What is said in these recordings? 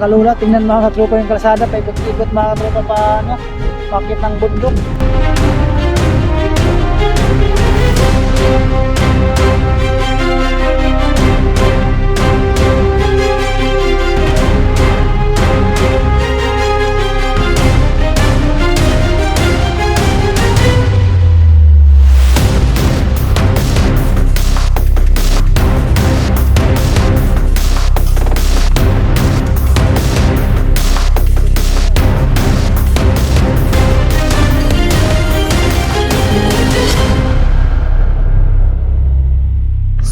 kalula, tingnan mga katropa yung kalsada, paikot-ikot mga katropa pa ano, pakit ng bundok.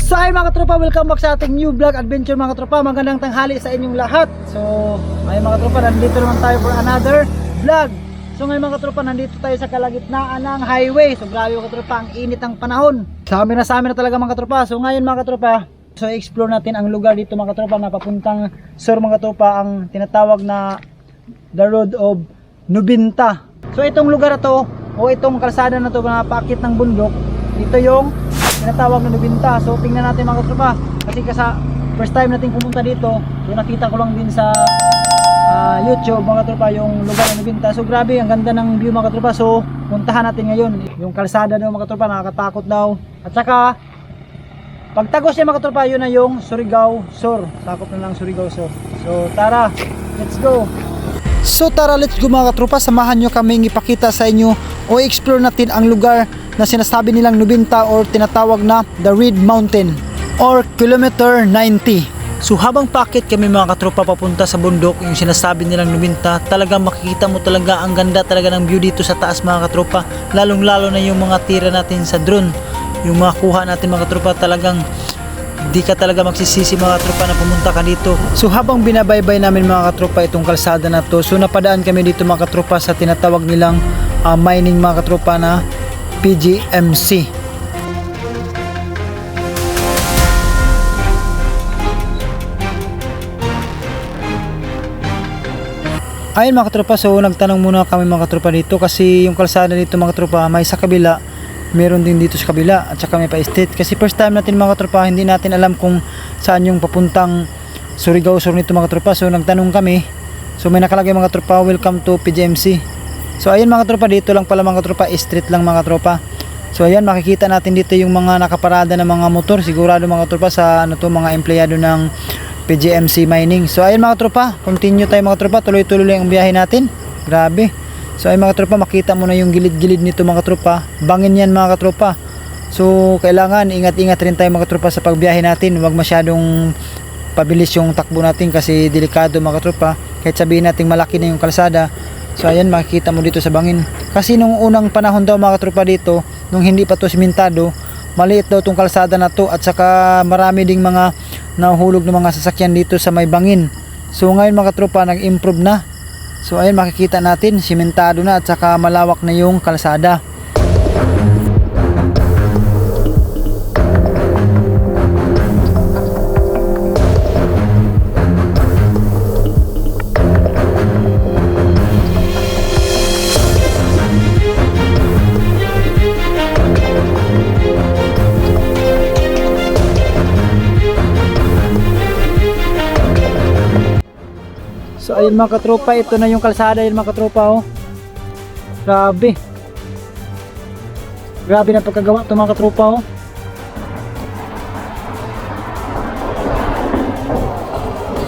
So ay mga katropa, welcome back sa ating new vlog adventure mga katropa. Magandang tanghali sa inyong lahat. So ay mga katropa, nandito naman tayo for another vlog. So ngayon mga katropa, nandito tayo sa kalagitnaan ng highway. So grabe mga katropa, ang init ng panahon. Sa amin na sa amin na talaga mga katropa. So ngayon mga katropa, so explore natin ang lugar dito mga katropa na papuntang sur mga katropa ang tinatawag na the road of Nubinta. So itong lugar na to, o itong kalsada na to na paakit ng bundok, ito yung tinatawag na Nubinta. So tingnan natin mga katropa, kasi kasa first time natin pumunta dito, so nakita ko lang din sa ah, YouTube mga katropa yung lugar na Nubinta. So grabe, ang ganda ng view mga katropa. So puntahan natin ngayon, yung kalsada daw mga katropa, nakakatakot daw. At saka Pagtagos niya mga katropa, yun na yung Surigao Sur. Sakop na lang Surigao Sur. So tara, let's go. So tara, let's go mga katropa. Samahan nyo kaming ipakita sa inyo o explore natin ang lugar na sinasabi nilang Nubinta or tinatawag na the Reed Mountain or Kilometer 90. So habang pakit kami mga katropa papunta sa bundok, yung sinasabi nilang Nubinta, talagang makikita mo talaga ang ganda talaga ng view dito sa taas mga katropa. Lalong lalo na yung mga tira natin sa drone yung makuha natin mga tropa talagang di ka talaga magsisisi mga tropa na pumunta ka dito. So habang binabaybay namin mga katropa itong kalsada na to, so napadaan kami dito mga katropa sa tinatawag nilang ah, mining mga katropa na PGMC. Ayun mga katropa, so nagtanong muna kami mga katropa dito kasi yung kalsada dito mga katropa may sa kabila meron din dito sa kabila at saka may pa-estate kasi first time natin mga katropa hindi natin alam kung saan yung papuntang Surigao Sur nito mga katropa. So nagtanong kami. So may nakalagay mga katropa welcome to PGMC so ayun mga katropa dito lang pala mga katropa street lang mga katropa so ayan makikita natin dito yung mga nakaparada na mga motor sigurado mga katropa sa ano to mga empleyado ng PGMC Mining so ayun mga katropa continue tayo mga katropa tuloy-tuloy lang ang biyahe natin grabe So ay mga tropa, makita mo na yung gilid-gilid nito mga tropa. Bangin yan mga tropa. So kailangan ingat-ingat rin tayo mga tropa sa pagbiyahe natin. Huwag masyadong pabilis yung takbo natin kasi delikado mga tropa. Kahit sabihin natin malaki na yung kalsada. So ayan makikita mo dito sa bangin. Kasi nung unang panahon daw mga tropa dito, nung hindi pa to simentado, maliit daw tong kalsada na to at saka marami ding mga nahuhulog ng mga sasakyan dito sa may bangin. So ngayon mga tropa nag-improve na. So ayun makikita natin, simentado na at saka malawak na yung kalsada. Ayun mga katropa, ito na yung kalsada yun mga katropa oh. Grabe. Grabe na pagkagawa ito mga katropa oh.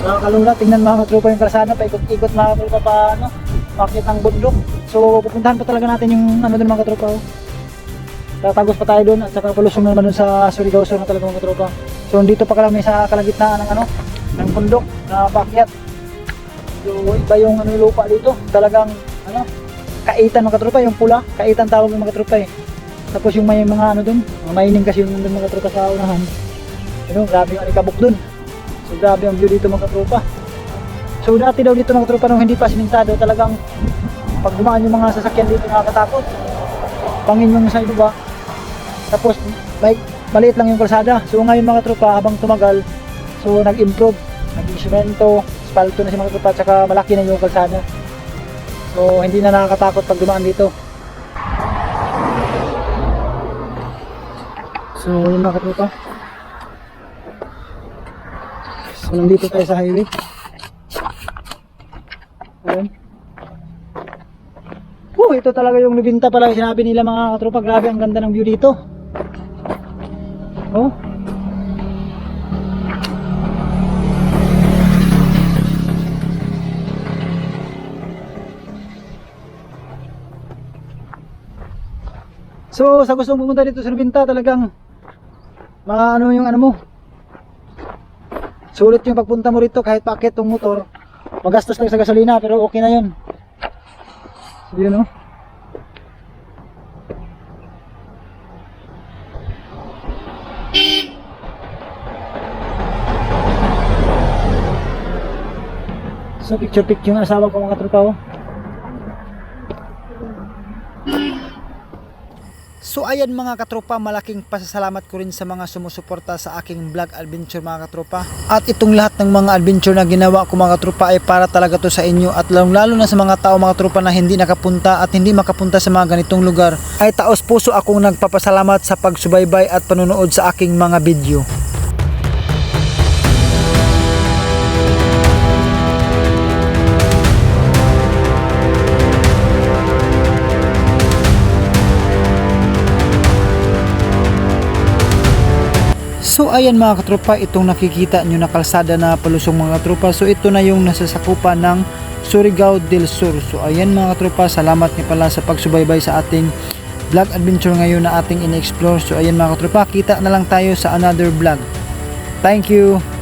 Nakakalula, tingnan mga katropa yung kalsada, paikot-ikot mga katropa pa ano, pakit ang bundok. So pupuntahan pa talaga natin yung ano dun mga katropa oh. Tatagos pa tayo doon at saka palusong naman dun sa Surigao Sur na talaga mga katropa. So dito pa kami sa kalagitnaan ng ano, ng bundok na pakyat. So iba yung ano lupa dito. Talagang ano, kaitan mga katropa, yung pula, kaitan tawag ng mga katropa eh. Tapos yung may mga ano dun, mga mining kasi yung nandun mga katropa sa unahan. Ano, grabe yung alikabok dun. So grabe ang view dito mga katropa. So dati daw dito mga katropa nung hindi pa simentado, talagang pag dumaan yung mga sasakyan dito nakakatakot. Pangin yung sa iba. Tapos like, maliit lang yung kalsada. So ngayon mga tropa habang tumagal, so nag-improve, naging semento, spalto na si mga tropa, tsaka malaki na yung kalsada. So hindi na nakakatakot pag dumaan dito. So yun mga tropa. So nandito tayo sa highway. Ayun. Oh, ito talaga yung Lubinta pala sinabi nila mga katropa. Grabe ang ganda ng view dito. Oh. So, sa gustong pumunta dito sa Lubinta, talagang maano yung ano mo. Sulit yung pagpunta mo rito kahit paakit tong motor. Magastos lang sa gasolina pero okay na yun. So, yun oh. So picture picture yung asawa ko mga tropa oh. So ayan mga katropa, malaking pasasalamat ko rin sa mga sumusuporta sa aking vlog adventure mga katropa. At itong lahat ng mga adventure na ginawa ko mga katropa ay para talaga to sa inyo at lalong lalo na sa mga tao mga katropa na hindi nakapunta at hindi makapunta sa mga ganitong lugar ay taos puso akong nagpapasalamat sa pagsubaybay at panonood sa aking mga video. Ayan mga katropa, itong nakikita nyo na kalsada na palusong mga katropa. So ito na yung nasasakupan ng Surigao del Sur. So ayan mga katropa, salamat nga pala sa pagsubaybay sa ating vlog adventure ngayon na ating in-explore. So ayan mga katropa, kita na lang tayo sa another vlog. Thank you!